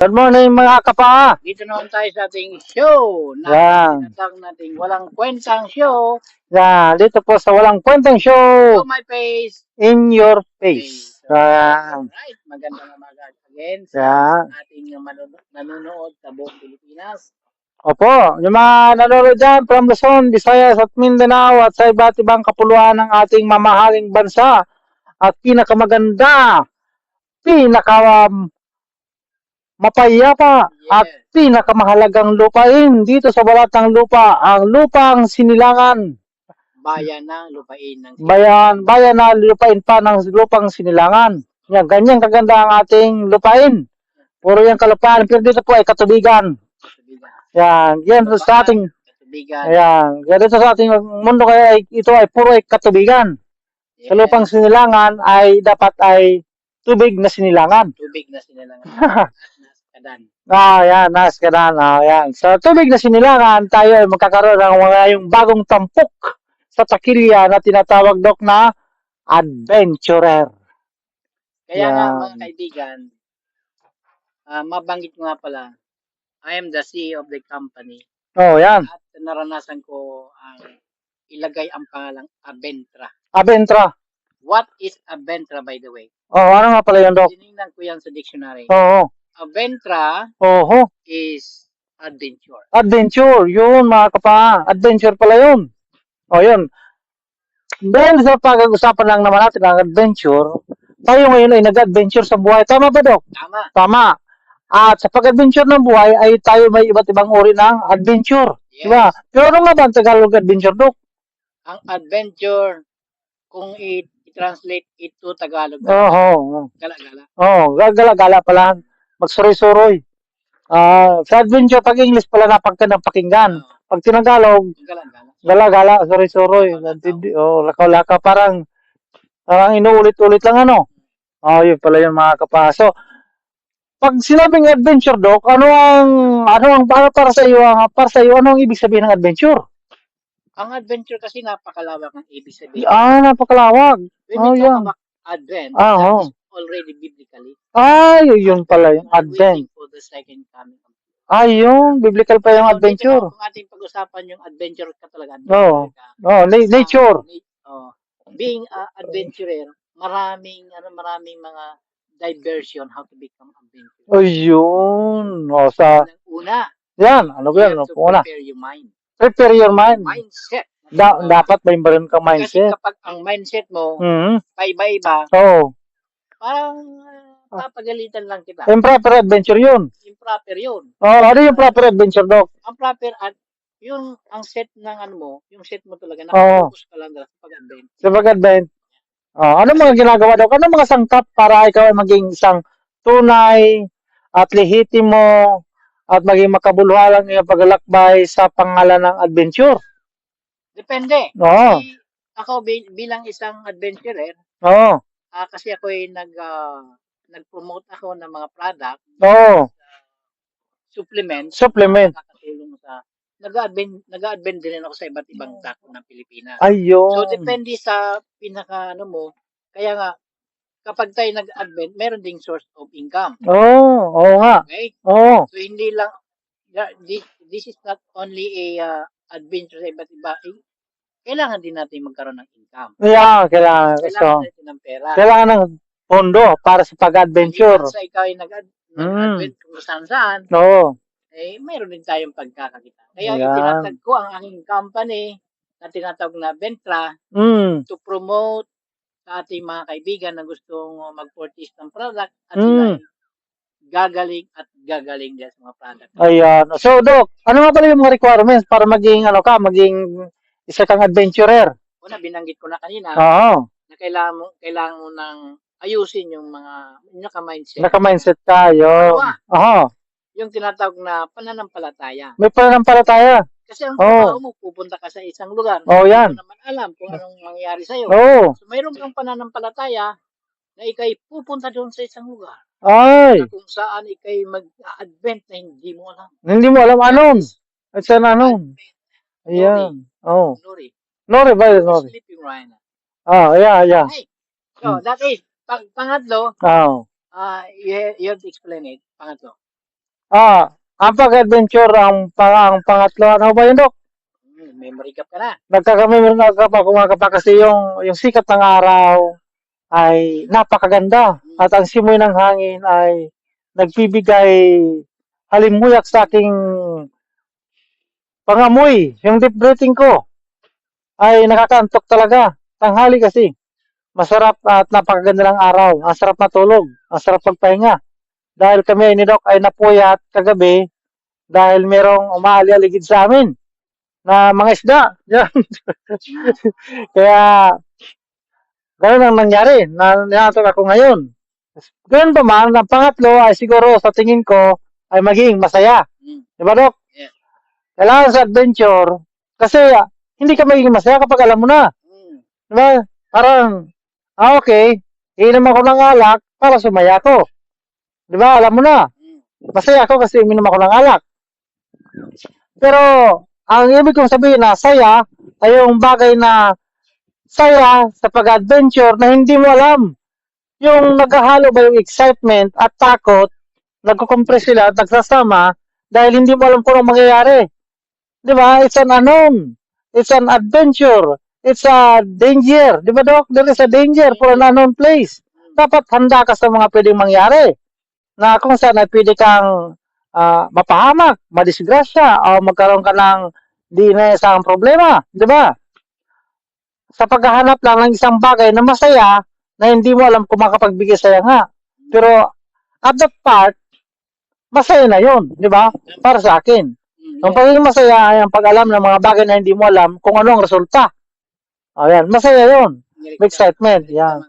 Good morning mga kapa. Dito naman tayo sa ating show na Yan. tinatawag nating walang kwentang show. Yan, dito po sa walang kwentang Show show my face. in your face. Yan. Alright, magandang umaga again sa Yan. ating nanonood sa buong Pilipinas. Opo, yung mga nanonood dyan from Luzon, Visayas at Mindanao at sa iba't ibang kapuluan ng ating mamahaling bansa at pinakamaganda, pinaka mapayapa at Yes. pinakamahalagang lupain dito sa balatang lupa, ang lupang sinilangan. Bayan ng lupain ng bayan, bayan na lupain pa ng lupang sinilangan. Yan, ganyan kaganda ang ating lupain. Puro yung kalupaan, pero dito po ay katubigan. katubigan. Yan, yan sa ating, Katubigan. yan, yan dito sa ating mundo kaya ay, ito ay puro ay katubigan. Sa Yes. lupang sinilangan ay dapat ay tubig na sinilangan. Tubig na sila lang. Kadan. Ah, yan, nas ka na, ah, yan. Sa tubig na sinilangan, tayo ay magkakaroon ng mga yung bagong tampok sa takilya na tinatawag dok na adventurer. Kaya nga Yan. mga kaibigan, ah, mabanggit ko nga pala, I am the CEO of the company Oh, yan. at naranasan ko ang ilagay ang pangalang Aventra. Abentra. What is Aventra by the way? Oh, ano nga pala yun, Dok? Tinignan ko yan sa dictionary. Oo. Aventra Oh, is adventure. adventure. Yun, mga kapa. Adventure pala yun. Oh, yun. Dahil sa pag-usapan lang naman natin ang adventure, tayo ngayon ay nag-adventure sa buhay. Tama ba, Dok? Tama. Tama. At sa pag-adventure ng buhay ay tayo may iba't ibang uri ng adventure. Yes. Diba? Pero ano nga ba ang Tagalog adventure, Dok? Ang adventure, kung i-translate ito Tagalog, Oo. Oh, gala-gala. oh, gagala-gala pala. Magsuroy-suroy. Ah, sa adventure, pag English pala napagka ng pakinggan. Pag tinagalog, Gala-gala. Sorry-sorry. Nantindi, oh, lakaw-laka, parang, parang inuulit-ulit lang ano. Oh, yun pala yung mga kapaso. Pag sinabing adventure, Doc, ano ang, ano ang, para, para sa iyo, ang, para sa iyo, ano ang ibig sabihin ng adventure? Ang adventure kasi napakalawak ng ibig sabihin. Ah, napakalawag. When Oh, yeah. advent, Ah, oh. Already biblically. Ay, yun pala yung advent. waiting for the second coming of Ay, yun, biblical pa yung So, adventure. Kung ating pag-usapan yung adventure ka talaga. Oo. ka. Oh, na- nature. na- oh, being a adventurer, maraming ano maraming mga diversion how to become adventurer. Oh, yun. O, sa, Una, yan, ano ba yan? to Una, prepare your mind. prepare your mind. Mindset. Da- dapat may meron kang Kasi mindset. kapag ang mindset mo, Mm. paiba-iba, Oo. Parang uh, papagalitan lang kita. Improper adventure yun. Improper yun. Oh, ano yung proper adventure, Doc? Ang proper at yung ang set ng ano mo, yung set mo talaga, Oo. nakafocus ka lang sa pag-advent. Sa pag-advent. Oh, ano mga ginagawa, Doc? Ano mga sangkap para ikaw ay maging isang tunay at lehitimo at maging makabuluhalang iyong paglalakbay sa pangalan ng adventure? Depende. Oo. Kasi ako bi- bilang isang adventurer, Oo. Ah, kasi ako ay nag ah, nag-promote ako ng mga product, Oo. supplements, Supplement. na nakakatulong sa nag-advent nag-advent din ako sa iba't ibang dako ng Pilipinas. Ayun. So depende sa pinaka ano mo. Kaya nga kapag tayo nag-advent, meron ding source of income. Oo. Oo nga. Okay? Oo. So hindi lang this, this is not only a uh, adventure sa iba't iba. Kailangan din natin magkaroon ng income. Yeah, kailangan. Kailangan So, natin ng pera. kailangan ng pondo para sa pag-adventure. Hindi sa ikaw ay nag- Mm. nag-advent kung saan saan, Oo. eh, mayroon din tayong pagkakakita. Kaya itinatag ko ang aking company na tinatawag na Ventra Mm. to promote sa ating mga kaibigan na gustong mag-purchase ng product at Mm. sila gagaling at gagaling din sa mga product. Ayan. So, Doc, ano nga pala yung mga requirements para maging, ano ka, maging isa kang adventurer? Una, binanggit ko na kanina Oo. na kailangan mo, kailangan mo nang ayusin yung mga naka-mindset. Naka-mindset tayo. Dalawa, Oo. yung tinatawag na pananampalataya. May pananampalataya. Kasi ang Oo. trabaho mo, pupunta ka sa isang lugar. Oo, yan. Hindi mo naman alam kung anong mangyayari sa'yo. Oo. So, mayroon kang pananampalataya na ikay pupunta doon sa isang lugar Ay. na kung saan ikay mag-advent na hindi mo alam. Hindi mo alam anon. At saan anon. Advent. Ayan. Oo. Nuri. Nori ba? You're Nori. sleeping right now. Ah, yeah, yeah. Okay. So, that is, pang, pangatlo, Oo. ah you, you have to explain it. Pangatlo. Ah, ang pag-adventure, ang, pang, ang pangatlo, ano ba yun, Dok? Hmm, memory cap ka na. Nagkakamay na pa, kumakapa kasi yung, yung sikat ng araw ay napakaganda. At ang simoy ng hangin ay nagbibigay halimuyak sa aking pangamoy. Yung deep breathing ko ay nakakaantok talaga. Tanghali kasi. Masarap at napakaganda ng araw. Ang sarap matulog. Ang sarap magpahinga. Dahil kami ni Doc ay napuyat kagabi dahil merong umaali-aligid sa amin na mga isda. Kaya, ganun ang nangyari. Na, nanatok ako ngayon. Ganun pa man, ang pangatlo ay siguro sa tingin ko ay maging masaya. Hmm. Di ba, Doc? Kailangan sa adventure, kasi ah, hindi ka magiging masaya kapag alam mo na. Hmm. Di ba? Parang, ah, okay, iinom ako ng alak para sumaya ko. Di ba? Alam mo na. Hmm. Masaya ako kasi uminom ako ng alak. Pero, ang ibig kong sabihin na saya ay yung bagay na saya sa pag-adventure na hindi mo alam. Yung naghahalo ba yung excitement at takot, nagkukompress sila at nagsasama dahil hindi mo alam kung anong mangyayari. Di ba? It's an unknown. It's an adventure. It's a danger. Di ba, Doc? There is a danger for an unknown place. Dapat handa ka sa mga pwedeng mangyari na kung saan ay pwede kang ah, mapahamak, madisgrasya, o magkaroon ka ng di na isang problema. Di ba? Sa paghahanap lang ng isang bagay na masaya na hindi mo alam kung makapagbigay saya nga. Pero at that part, masaya na yon, di ba? Para sa akin. Ang pagiging masaya ay ang pag-alam ng mga bagay na hindi mo alam kung ano ang resulta. Ayan, masaya yon. May excitement, yan.